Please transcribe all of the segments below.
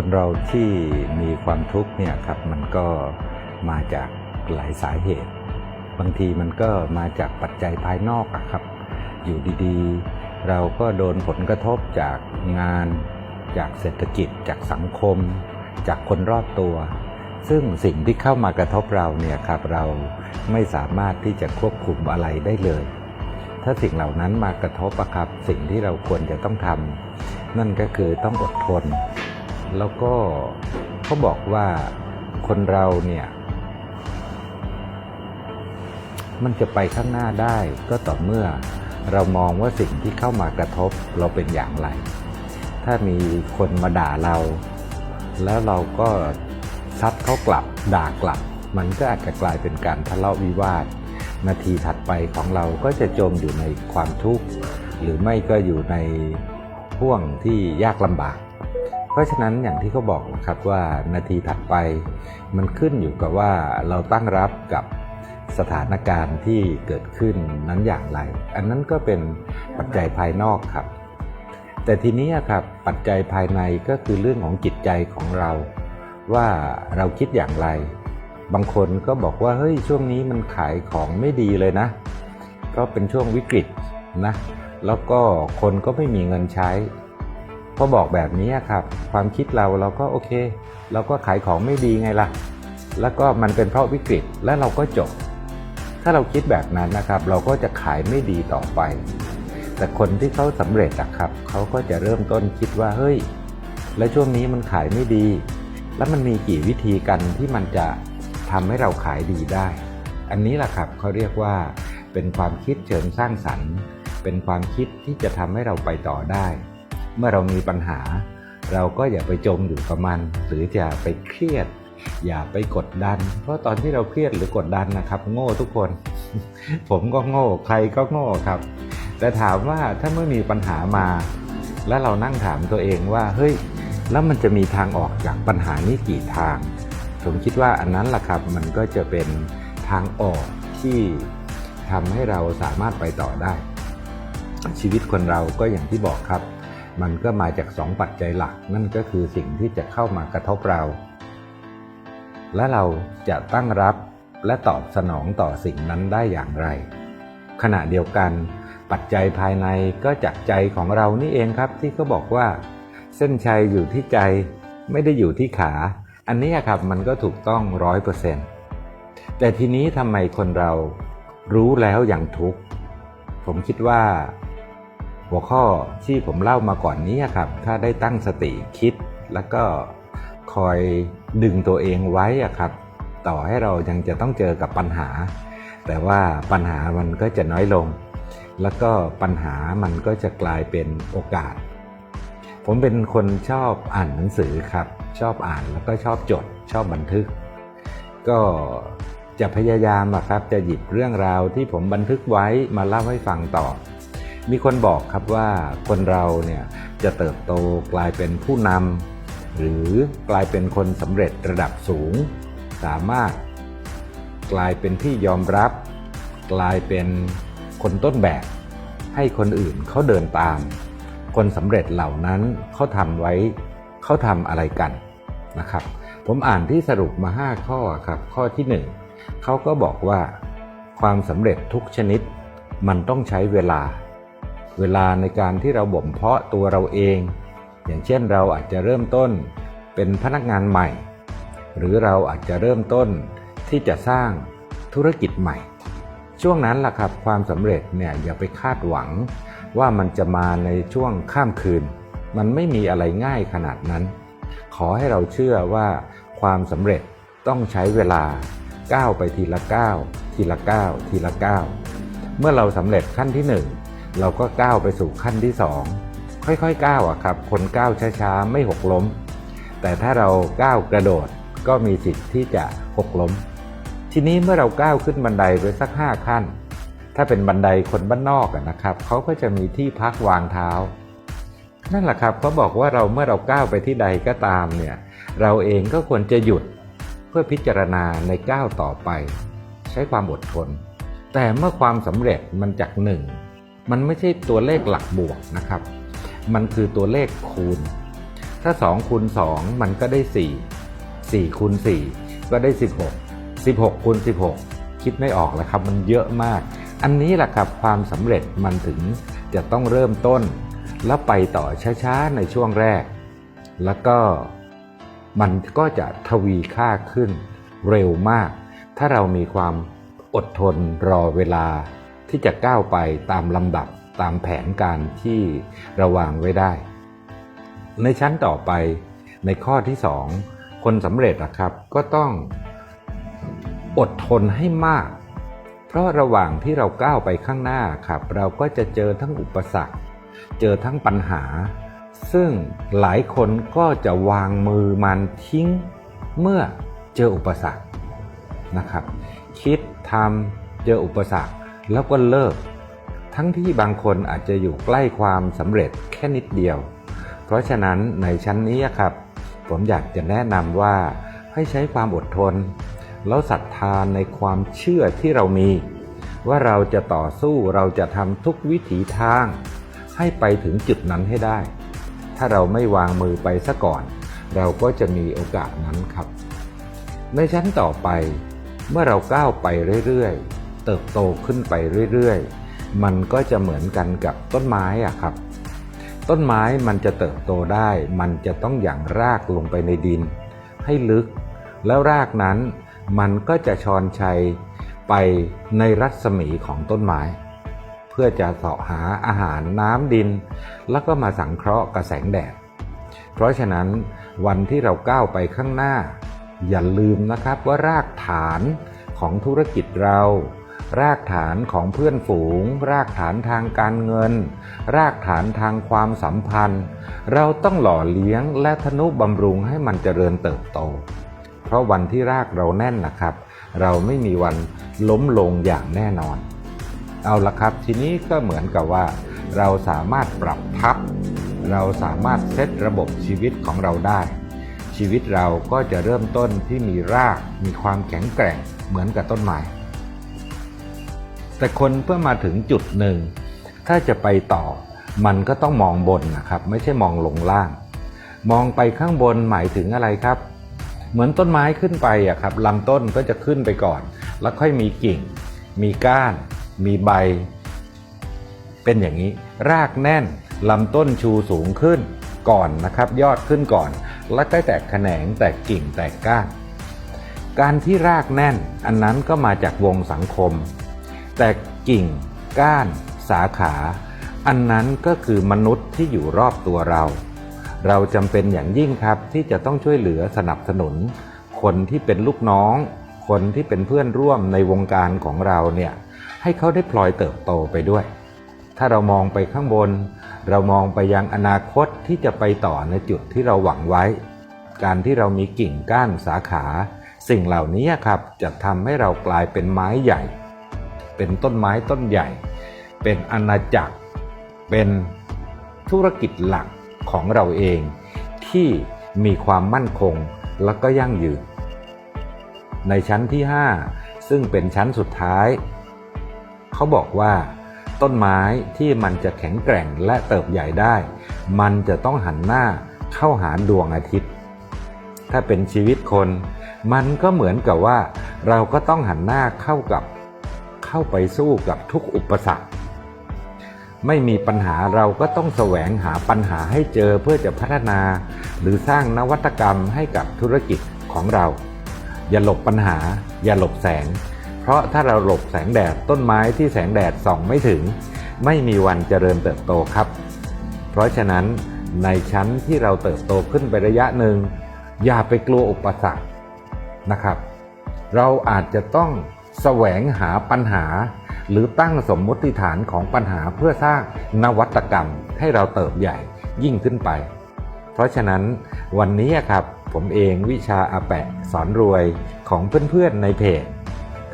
คนเราที่มีความทุกข์เนี่ยครับมันก็มาจากหลายสาเหตุ บางทีมันก็มาจากปัจจัยภายนอกอะครับ อยู่ดีๆ เราก็โดนผลกระทบจากงาน จากเศรษฐกิจ จากสังคม จากคนรอบตัว ซึ่งสิ่งที่เข้ามากระทบเราเนี่ยครับเราไม่สามารถที่จะควบคุมอะไรได้เลย ถ้าสิ่งเหล่านั้นมากระทบอะครับ สิ่งที่เราควรจะต้องทำนั่นก็คือต้องอดทน แล้วก็เขาบอกว่าคนเราเนี่ย มันจะไปข้างหน้าได้ก็ต่อเมื่อเรามองว่าสิ่งที่เข้ามากระทบเราเป็นอย่างไร ถ้ามีคนมาด่าเรา แล้วเราก็ซัดเขากลับด่ากลับ มันก็อาจจะกลายเป็นการทะเลาะวิวาท นาทีถัดไปของเราก็จะจมอยู่ในความทุกข์ หรือไม่ก็อยู่ในห่วงที่ยากลำบาก เพราะฉะนั้นอย่างที่เขาบอกนะครับว่านาทีถัดไป มันขึ้นอยู่กับว่าเราตั้งรับกับสถานการณ์ที่เกิดขึ้นนั้นอย่างไร อันนั้นก็เป็นปัจจัยภายนอกครับ แต่ทีนี้ครับปัจจัยภายในก็คือเรื่องของจิตใจของเรา ว่าเราคิดอย่างไร บางคนก็บอกว่าเฮ้ยช่วงนี้มันขายของไม่ดีเลยนะ เพราะเป็นช่วงวิกฤตนะ แล้วก็คนก็ไม่มีเงินใช้ พอบอกแบบนี้ครับ ความคิดเราเราก็โอเค เราก็ขายของไม่ดีไงล่ะ แล้วก็มันเป็นเพราะวิกฤตและเราก็จบ ถ้าเราคิดแบบนั้นนะครับ เราก็จะขายไม่ดีต่อไป แต่คนที่เขาสำเร็จอะครับเขาก็จะเริ่มต้นคิดว่าเฮ้ย แล้วช่วงนี้มันขายไม่ดี แล้วมันมีกี่วิธีกันที่มันจะทำให้เราขายดีได้ อันนี้แหละครับเขาเรียกว่าเป็นความคิดเชิงสร้างสรรค์ เป็นความคิดที่จะทำให้เราไปต่อได้ เมื่อเรามีปัญหา เราก็อย่าไปจมอยู่กับมัน หรือจะไปเครียด อย่าไปกดดัน เพราะตอนที่เราเครียดหรือกดดันนะครับ โง่ทุกคน ผมก็โง่ใครก็โง่ครับ แต่ถามว่าถ้าเมื่อมีปัญหามา แล้วเรานั่งถามตัวเองว่าเฮ้ยแล้วมันจะมีทางออกจากปัญหานี้กี่ทาง ผมคิดว่าอันนั้นแหละครับมันก็จะเป็นทางออกที่ทำให้เราสามารถไปต่อได้ ชีวิตคนเราก็อย่างที่บอกครับ มันก็มาจากสองปัจจัยหลัก นั่นก็คือสิ่งที่จะเข้ามากระทบเรา และเราจะตั้งรับและตอบสนองต่อสิ่งนั้นได้อย่างไร ขณะเดียวกันปัจจัยภายในก็จากใจของเรานี่เองครับที่เขาบอกว่า เส้นชัยอยู่ที่ใจไม่ได้อยู่ที่ขา อันนี้ครับมันก็ถูกต้องร้อยเปอร์เซ็นต์แต่ทีนี้ทำไมคนเรารู้แล้วอย่างทุกข์ผมคิดว่า หัวข้อที่ผมเล่ามาก่อนนี้ครับ ถ้าได้ตั้งสติคิดแล้วก็คอยดึงตัวเองไว้ครับ ต่อให้เรายังจะต้องเจอกับปัญหา แต่ว่าปัญหามันก็จะน้อยลง แล้วก็ปัญหามันก็จะกลายเป็นโอกาส ผมเป็นคนชอบอ่านหนังสือครับ ชอบอ่านแล้วก็ชอบจด ชอบบันทึก ก็จะพยายามครับจะหยิบเรื่องราวที่ผมบันทึกไว้มาเล่าให้ฟังต่อ มีคนบอกครับว่าคนเราเนี่ยจะเติบโตกลายเป็นผู้นำหรือกลายเป็นคนสำเร็จระดับสูง สามารถกลายเป็นที่ยอมรับ กลายเป็นคนต้นแบบ ให้คนอื่นเขาเดินตาม คนสำเร็จเหล่านั้นเขาทำไว้เขาทำอะไรกันนะครับ ผมอ่านที่สรุปมา 5 ข้อครับข้อที่ 1เขาก็บอกว่า ความสำเร็จทุกชนิดมันต้องใช้เวลา เวลาในการที่เราบ่มเพาะตัวเราเอง อย่างเช่นเราอาจจะเริ่มต้นเป็นพนักงานใหม่ หรือเราอาจจะเริ่มต้นที่จะสร้างธุรกิจใหม่ ช่วงนั้นล่ะครับความสำเร็จเนี่ยอย่าไปคาดหวังว่ามันจะมาในช่วงข้ามคืน มันไม่มีอะไรง่ายขนาดนั้น ขอให้เราเชื่อว่าความสำเร็จต้องใช้เวลาก้าวไปทีละก้าวทีละก้าวทีละก้าวเมื่อเราสำเร็จขั้นที่หนึ่ง เราก็ก้าวไปสู่ขั้นที่สองค่อยๆก้าวอะครับ คนก้าวช้าๆ ไม่หกล้ม แต่ถ้าเราก้าวกระโดดก็มีสิทธิ์ที่จะหกล้ม ทีนี้เมื่อเราก้าวขึ้นบันไดไปสักห้าขั้น ถ้าเป็นบันไดคนบ้านนอกนะครับเขาก็จะมีที่พักวางเท้า นั่นแหละครับเขาบอกว่าเราเมื่อเราก้าวไปที่ใดก็ตามเนี่ยเราเองก็ควรจะหยุดเพื่อพิจารณาในก้าวต่อไป ใช้ความอดทน แต่เมื่อความสำเร็จมันจากหนึ่ง มันไม่ใช่ตัวเลขหลักบวกนะครับ มันคือตัวเลขคูณ ถ้า2คูณ2มันก็ได้ 4 4คูณ4ก็ได้ 16 16คูณ16 คิดไม่ออกแล้วครับ มันเยอะมาก อันนี้แหละครับความสำเร็จมันถึงจะต้องเริ่มต้น แล้วไปต่อช้าๆในช่วงแรก แล้วก็มันก็จะทวีค่าขึ้นเร็วมาก ถ้าเรามีความอดทนรอเวลา ที่จะก้าวไปตามลำดับตามแผนการที่ระวางไว้ได้ ในชั้นต่อไปในข้อที่สองคนสำเร็จนะครับก็ต้องอดทนให้มาก เพราะระหว่างที่เราก้าวไปข้างหน้าครับ เราก็จะเจอทั้งอุปสรรค เจอทั้งปัญหา ซึ่งหลายคนก็จะวางมือมันทิ้งเมื่อเจออุปสรรคนะครับ คิดทำเจออุปสรรค แล้วก็เลิก ทั้งที่บางคนอาจจะอยู่ใกล้ความสำเร็จแค่นิดเดียว เพราะฉะนั้นในชั้นนี้ครับ ผมอยากจะแนะนำว่าให้ใช้ความอดทน แล้วศรัทธาในความเชื่อที่เรามี ว่าเราจะต่อสู้เราจะทำทุกวิถีทาง ให้ไปถึงจุดนั้นให้ได้ ถ้าเราไม่วางมือไปซะก่อน เราก็จะมีโอกาสนั้นครับ ในชั้นต่อไปเมื่อเราก้าวไปเรื่อยๆ เติบโตขึ้นไปเรื่อยๆ มันก็จะเหมือนกันกับต้นไม้อะครับ ต้นไม้มันจะเติบโตได้ มันจะต้องอย่างรากลงไปในดิน ให้ลึก แล้วรากนั้นมันก็จะชอนชัยไปในรัศมีของต้นไม้ เพื่อจะเสาะหาอาหารน้ำดิน แล้วก็มาสังเคราะห์กับแสงแดด เพราะฉะนั้นวันที่เราก้าวไปข้างหน้า อย่าลืมนะครับว่ารากฐานของธุรกิจเรา รากฐานของเพื่อนฝูง รากฐานทางการเงิน รากฐานทางความสัมพันธ์ เราต้องหล่อเลี้ยงและทนุบำรุงให้มันเจริญเติบโต เพราะวันที่รากเราแน่นนะครับ เราไม่มีวันล้มลงอย่างแน่นอน เอาละครับทีนี้ก็เหมือนกับว่า เราสามารถปรับทับ เราสามารถเซตระบบชีวิตของเราได้ ชีวิตเราก็จะเริ่มต้นที่มีรากมีความแข็งแกร่งเหมือนกับต้นไม้ แต่คนเพื่อมาถึงจุดหนึ่ง ถ้าจะไปต่อ มันก็ต้องมองบนนะครับ ไม่ใช่มองลงล่าง มองไปข้างบนหมายถึงอะไรครับ เหมือนต้นไม้ขึ้นไปอะครับลำต้นก็จะขึ้นไปก่อน แล้วค่อยมีกิ่ง มีก้าน มีใบ เป็นอย่างนี้ รากแน่นลำต้นชูสูงขึ้นก่อนนะครับ ยอดขึ้นก่อน แล้วก็แตกแขนงแตกกิ่งแตกก้าน การที่รากแน่น อันนั้นก็มาจากวงสังคม แต่กิ่งก้าน สาขา อันนั้นก็คือมนุษย์ที่อยู่รอบตัวเรา เราจำเป็นอย่างยิ่งครับที่จะต้องช่วยเหลือสนับสนุน คนที่เป็นลูกน้อง คนที่เป็นเพื่อนร่วมในวงการของเราเนี่ยให้เขาได้พลอยเติบโตไปด้วย ถ้าเรามองไปข้างบน เรามองไปยังอนาคตที่จะไปต่อในจุดที่เราหวังไว้ การที่เรามีกิ่งก้านสาขา สิ่งเหล่านี้ครับจะทำให้เรากลายเป็นไม้ใหญ่ เป็นต้นไม้ต้นใหญ่ เป็นอาณาจักร เป็นธุรกิจหลักของเราเอง ที่มีความมั่นคงและก็ยั่งยืน ในชั้นที่ 5 ซึ่งเป็นชั้นสุดท้าย เขาบอกว่า ต้นไม้ที่มันจะแข็งแกร่งและเติบใหญ่ได้ มันจะต้องหันหน้าเข้าหาดวงอาทิตย์ ถ้าเป็นชีวิตคน มันก็เหมือนกับว่า เราก็ต้องหันหน้าเข้ากับ เข้าไปสู้กับทุกอุปสรรค ไม่มีปัญหาเราก็ต้องแสวงหาปัญหาให้เจอเพื่อจะพัฒนา หรือสร้างนวัตกรรมให้กับธุรกิจของเรา อย่าหลบปัญหา อย่าหลบแสง เพราะถ้าเราหลบแสงแดดต้นไม้ที่แสงแดดส่องไม่ถึง ไม่มีวันเจริญเติบโตครับ เพราะฉะนั้นในชั้นที่เราเติบโตขึ้นไประยะหนึ่ง อย่าไปกลัวอุปสรรคนะครับ เราอาจจะต้อง แสวงหาปัญหา หรือตั้งสมมติฐานของปัญหาเพื่อสร้างนวัตกรรมให้เราเติบใหญ่ยิ่งขึ้นไป เพราะฉะนั้นวันนี้ครับผมเองวิชาอาแปะสอนรวยของเพื่อนๆในเพจ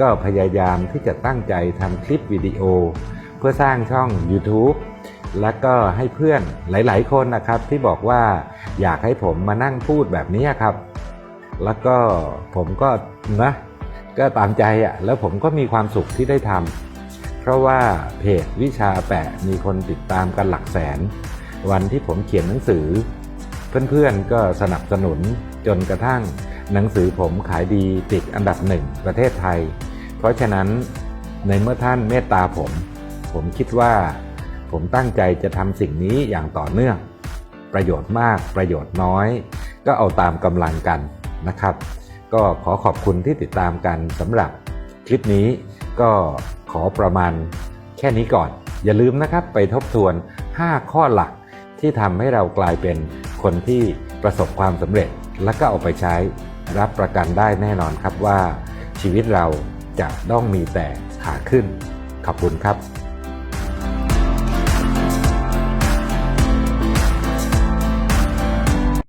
ก็พยายามที่จะตั้งใจทำคลิปวิดีโอ เพื่อสร้างช่อง YouTube แล้วก็ให้เพื่อนหลายๆ คนนะครับที่บอกว่าอยากให้ผมมานั่งพูดแบบนี้ครับ แล้วก็ผมก็นะ ก็ตามใจอะ่ะแล้วผมก็มีความสุขที่ได้ทำเพราะว่าเพจวิชาแปะมีคนติดตามกันหลักแสน วันที่ผมเขียนหนังสือ เพื่อนๆก็สนับสนุนจนกระทั่ง หนังสือผมขายดีติดอันดับหนึ่งประเทศไทย เพราะฉะนั้นในเมื่อท่านเมตตาผม ผมคิดว่า ผมตั้งใจจะทำสิ่งนี้อย่างต่อเนื่อง ประโยชน์มากประโยชน์น้อย ก็เอาตามกำลังกันนะครับ ก็ขอขอบคุณที่ติดตามกันสำหรับคลิปนี้ก็ขอประมาณแค่นี้ก่อน อย่าลืมนะครับไปทบทวน 5 ข้อหลักที่ทำให้เรากลายเป็นคนที่ประสบความสำเร็จ และก็เอาไปใช้รับประกันได้แน่นอนครับว่าชีวิตเราจะต้องมีแต่ขาขึ้น ขอบคุณครับ